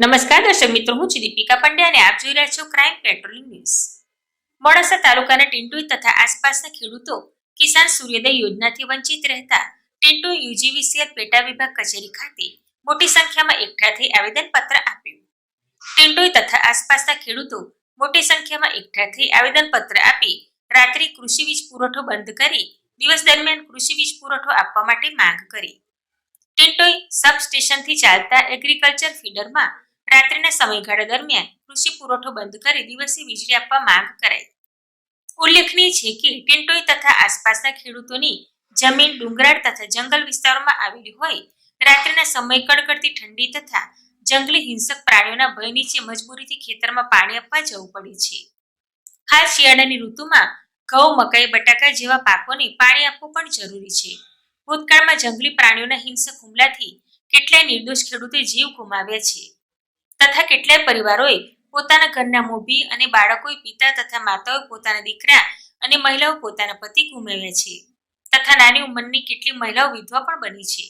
નમસ્કાર દર્શક મિત્રો, હું છું દીપિકા પંડ્યા અને આપ જોઈ રહ્યા છો ક્રાઇમ પેટ્રોલિંગ ન્યૂઝ મોડાસા તાલુકાના ટિન્ટોઈ તથા આસપાસના ખેડૂતો કિસાન સૂર્યોદય યોજનાથી વંચિત રહેતા ટિન્ટોઈ યુજીવીસીએલ પેટા વિભાગ કચેરી ખાતે મોટી સંખ્યામાં એકઠા થઈ આવેદનપત્ર આપ્યું. ટિન્ટોઈ તથા આસપાસના ખેડૂતો મોટી સંખ્યામાં એકઠા થઈ આવેદનપત્ર આપી રાત્રિ કૃષિ વીજ પુરવઠો બંધ કરી દિવસ દરમિયાન કૃષિ વીજ પુરવઠો આપવા માટે માંગ કરી. ટિન્ટોઈ સબસ્ટેશનથી ચાલતા એગ્રીકલ્ચર ફીડરમાં રાત્રિના સમયગાળા દરમિયાન કૃષિ પુરવઠો બંધ કરી દિવસે વીજળી આપવા માંગ કરાઈ. ઉલ્લેખનીય છે કે ટિન્ટોઈ તથા આસપાસના ખેડૂતોની જમીન, ડુંગરાળ તથા જંગલ વિસ્તારોમાં આવેલી હોય, રાત્રિના સમય કડકડતી ઠંડી તથા જંગલી હિંસક પ્રાણીઓના ભય નીચે મજબૂરીથી ખેતરમાં પાણી આપવા જવું પડે છે. હાલ શિયાળાની ઋતુમાં ઘઉં, મકાઈ, બટાકા જેવા પાકોને પાણી આપવું પણ જરૂરી છે. ભૂતકાળમાં જંગલી પ્રાણીઓના હિંસક હુમલાથી કેટલાય નિર્દોષ ખેડૂતે જીવ ગુમાવ્યા છે. તથા કેટલાય પરિવારોએ પોતાના ઘરના મોભી અને બાળકોએ પિતા તથા માતાઓએ પોતાના દીકરા અને મહિલાઓ પોતાના પતિ ગુમાવ્યા છે. તથા નાની ઉંમરની કેટલી મહિલાઓ વિધવા પણ બની છે.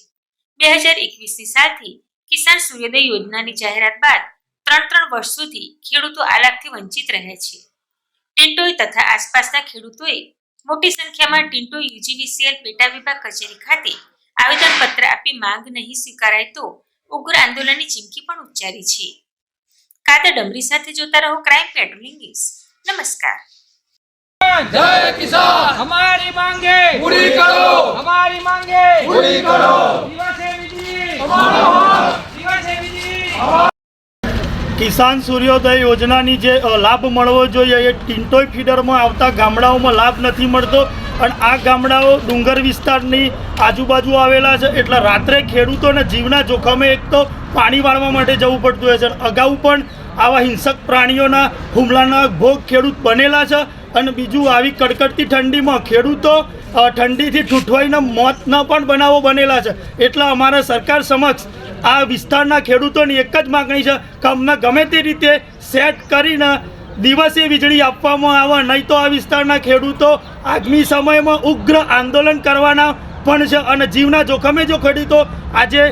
બે હજાર એકવીસની સાલથી કિસાન સૂર્યોદય યોજનાની જાહેરાત બાદ ત્રણ ત્રણ વર્ષ સુધી ખેડૂતો આ લાભથી વંચિત રહ્યા છે. ટેન્ટોએ તથા આસપાસના ખેડૂતોએ મોટી સંખ્યામાં ટિન્ટો યુજીવીસીએલ પેટા વિભાગ કચેરી ખાતે આવેદન પત્ર આપી માંગ નહીં સ્વીકારાય તો ઉગ્ર આંદોલનની ચીમકી પણ ઉચ્ચારી છે. કાદર ડમરી સાથે જોતા રહો ક્રાઇમ પેટ્રોલિંગ ન્યૂઝ. નમસ્કાર. જય કિસાન! અમારી માંગે! પૂરી કરો! અમારી માંગે! પૂરી કરો! દિવસે વિધિ અમારો દિવસે વિધિ કિસાન સૂર્યોદય યોજનાની જે લાભ મળવો જોઈએ એ ટિન્ટોય ફીડરમાં આવતા ગામડાઓમાં લાભ નથી મળતો અને આ ગામડાઓ ડુંગર વિસ્તારની આજુબાજુ આવેલા છે. એટલે રાત્રે ખેડૂતોને જીવના જોખમે એક તો પાણી વાળવા માટે જવું પડતું હોય છે અગાઉ પણ આવા હિંસક પ્રાણીઓના હુમલાના ભોગ ખેડૂત બનેલા છે. અને બીજું, આવી કડકડતી ઠંડીમાં ખેડૂતો ઠંડીથી ઠૂંઠવાઈને મોતના પણ બનાવો બનેલા છે. એટલે અમારા સરકાર સમક્ષ આ વિસ્તારના ખેડૂતોની એક જ માગણી છે કે અમને ગમે તે રીતે સેટ કરીને દિવસે વીજળી આપવામાં આવે, નહીં તો આ વિસ્તારના ખેડૂતો આગામી સમયમાં ઉગ્ર આંદોલન કરવાના પણ છે અને જીવના જોખમે જો ખેડૂતો આજે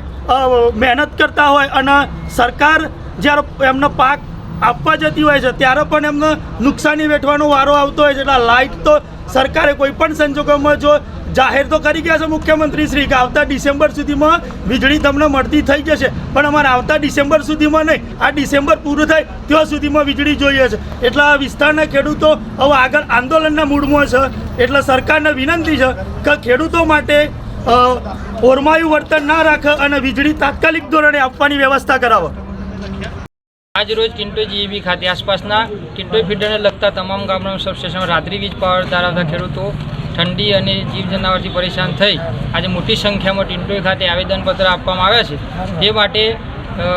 મહેનત કરતા હોય અને સરકાર જ્યારે એમનો પાક આપવા જતી હોય છે, ત્યારે પણ એમને નુકસાની વેઠવાનો વારો આવતો હોય છે. એટલે લાઇટ તો સરકારે કોઈ પણ સંજોગોમાં જો જાહેર તો કરી ગયા છે મુખ્યમંત્રી શ્રી કે આવતા ડિસેમ્બર સુધીમાં વીજળી તમને મળતી થઈ જશે. પણ અમારે આવતા ડિસેમ્બર સુધીમાં નહીં. આ ડિસેમ્બર પૂરું થાય ત્યાં સુધીમાં વીજળી જોઈએ છે. એટલે આ વિસ્તારના ખેડૂતો હવે આગળ આંદોલનના મૂડમાં છે. એટલે સરકારને વિનંતી છે કે ખેડૂતો માટે ઓરમાયું વર્તન ના રાખે અને વીજળી તાત્કાલિક ધોરણે આપવાની વ્યવસ્થા કરાવો. આજ રોજ ટિન્ટો જીઈબી ખાતે આસપાસના ટિન્ટો ફીડરને લગતા તમામ ગામડાના સબસ્ટેશન રાત્રિ વીજ પાવર ધરાવતા ખેડૂતો ઠંડી અને જીવ જનાવરથી પરેશાન થઈ. આજે મોટી સંખ્યામાં ટિન્ટોઈ ખાતે આવેદનપત્ર આપવામાં આવ્યા છે. તે માટે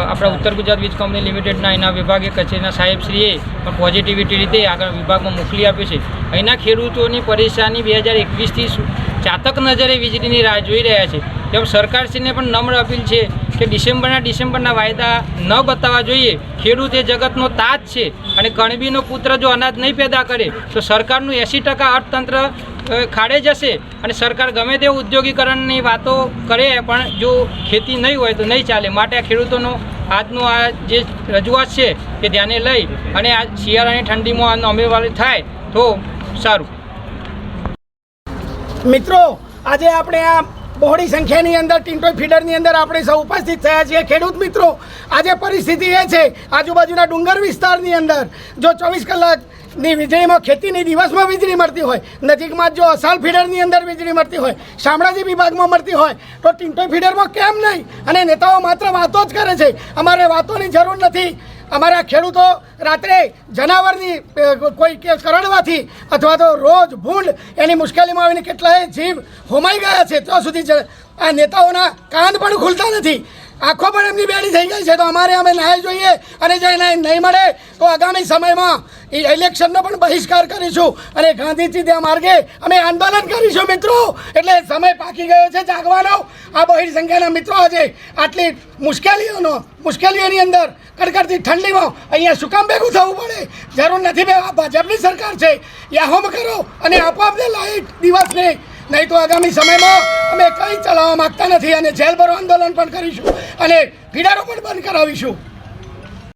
આપણા ઉત્તર ગુજરાત વીજ કંપની લિમિટેડના એના વિભાગે કચેરીના સાહેબશ્રીએ પણ પોઝિટિવિટી રીતે આગળ વિભાગમાં મોકલી આપ્યું છે. અહીંના ખેડૂતોની પરેશાની બે હજાર એકવીસથી ચાતક નજરે વીજળીની રાહ જોઈ રહ્યા છે. તેમ સરકારશ્રીને પણ નમ્ર અપીલ છે કે ડિસેમ્બરના ડિસેમ્બરના વાયદા ન બતાવવા જોઈએ. ખેડૂત એ જગતનો તાજ છે અને કણબીનો પુત્ર જો અનાજ નહીં પેદા કરે, તો સરકારનું એંસી ટકા અર્થતંત્ર ખાડે જશે અને સરકાર ગમે તે ઉદ્યોગીકરણની વાતો કરે, પણ જો ખેતી નહીં હોય તો નહીં ચાલે. માટે આ ખેડૂતોનો આજનો આ જે રજૂઆત છે એ ધ્યાને લઈ અને આ શિયાળાની ઠંડીમાં અમલવારી થાય તો સારું. મિત્રો, આજે આપણે આ બહોળી સંખ્યાની અંદર ટિન્ટોય ફીડરની અંદર આપણે સૌ ઉપસ્થિત થયા છીએ. ખેડૂત મિત્રો, આજે પરિસ્થિતિ એ છે, આજુબાજુના ડુંગર વિસ્તારની અંદર જો ચોવીસ કલાકની વીજળીમાં ખેતીની દિવસમાં વીજળી મળતી હોય, નજીકમાં જો અસાલ ફીડરની અંદર વીજળી મળતી હોય, શામળાજી વિભાગમાં મળતી હોય, તો ટિન્ટોય ફીડરમાં કેમ નહીં? અને નેતાઓ માત્ર વાતો જ કરે છે. અમારે વાતોની જરૂર નથી. અમારા ખેડૂતો રાત્રે જનાવરની કોઈ કે કરડવાથી અથવા તો રોજ ભૂંડ એની મુશ્કેલીમાં આવીને કેટલાય જીવ હોમાઈ ગયા છે, ત્યાં સુધી આ નેતાઓના કાન પણ ખુલતા નથી. આંખો પણ એમની બેડી થઈ ગઈ છે, તો અમારે અમે ન્યાય જોઈએ અને જો એને નહીં મળે, તો આગામી સમયમાં એ ઇલેક્શનનો પણ બહિષ્કાર કરીશું. અને ગાંધીજી ત્યાં માર્ગે અમે આંદોલન કરીશું મિત્રો. એટલે સમય પાકી ગયો છે જાગવાનો. આ બહિર સંખ્યાના મિત્રો આજે આટલી મુશ્કેલીઓનો, મુશ્કેલીઓની અંદર કડકડતી ઠંડીમાં અહીંયા શું કામ ભેગું થવું પડે? જરૂર નથી બે આ ભાજપની સરકાર છે. યાહોમ કરો અને આપો અમને લાઈટ દિવસને નહીં તો આગામી સમયમાં અમે કંઈ ચલાવવા માગતા નથી અને જેલ ભરો આંદોલન પણ કરીશું અને ફીડારો પણ બંધ કરાવીશું.